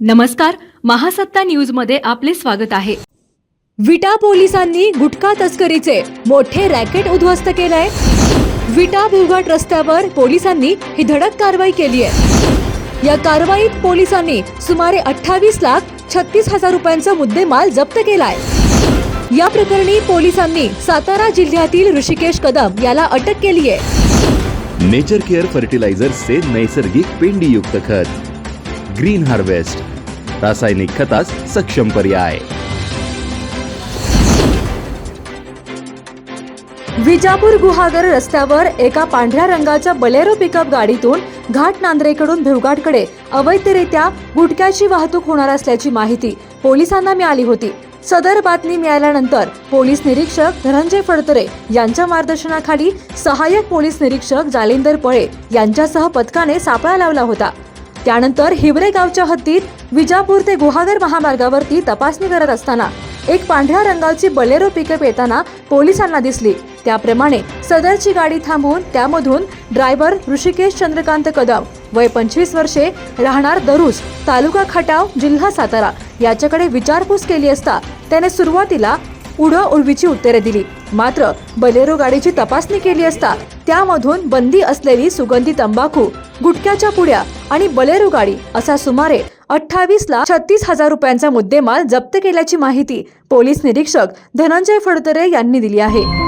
नमस्कार महासत्ता न्यूजमध्ये आपले स्वागत आहे. विटा पोलिसांनी गुटखा तस्करीचे मोठे रॅकेट उद्ध्वस्त केलंय. विटा भिवघाट रस्त्यावर पोलिसांनी ही धडक कारवाई केली आहे. या कारवाईत पोलिसांनी सुमारे अठ्ठावीस लाख छत्तीस हजार रुपयांचा मुद्देमाल जप्त केलाय. या प्रकरणी पोलिसांनी सातारा जिल्ह्यातील ऋषिकेश कदम याला अटक केली आहे नेचर केअर फर्टिलायझर्सचे नैसर्गिक पेंडीयुक्त खत. ग्रीन हार्वेस्ट रासायनिक खतास सक्षम पर्याय. विजापूर गुहागर रस्त्यावर एका पांढऱ्या रंगाच्या बलेरो पिकअप गाडीतून घाट नांद्रेकडून भिवघाटकडे अवैधरित्या गुटख्याची वाहतूक होणार असल्याची माहिती पोलिसांना मिळाली होती. सदर बातमी मिळाल्यानंतर पोलीस निरीक्षक धनंजय फडतरे यांच्या मार्गदर्शनाखाली सहाय्यक पोलीस निरीक्षक जालिंदर पळे यांच्यासह पथकाने सापळा लावला होता. त्यानंतर हिवरे गावच्या हद्दीत विजापूर ते गुहागर महामार्गावरती तपासणी करत असताना एक पांढऱ्या रंगाची बलेरो पिकअप येताना पोलिसांना दिसली. त्याप्रमाणे सदरची गाडी थांबवून त्यामधून ड्रायव्हर ऋषिकेश चंद्रकांत कदम वय पंचवीस वर्षे राहणार दरुस तालुका खटाव जिल्हा सातारा याच्याकडे विचारपूस केली असता त्याने सुरुवातीला उडं उडवीची उत्तरे दिली. मात्र बलेरो गाडीची तपासणी केली असता त्यामधून बंदी असलेली सुगंधी तंबाखू गुटख्याच्या पुड्या आणि बलेरो गाडी असा सुमारे अठ्ठावीस लाख छत्तीस हजार रुपयांचा मुद्देमाल जप्त केल्याची माहिती पोलीस निरीक्षक धनंजय फडतरे यांनी दिली आहे.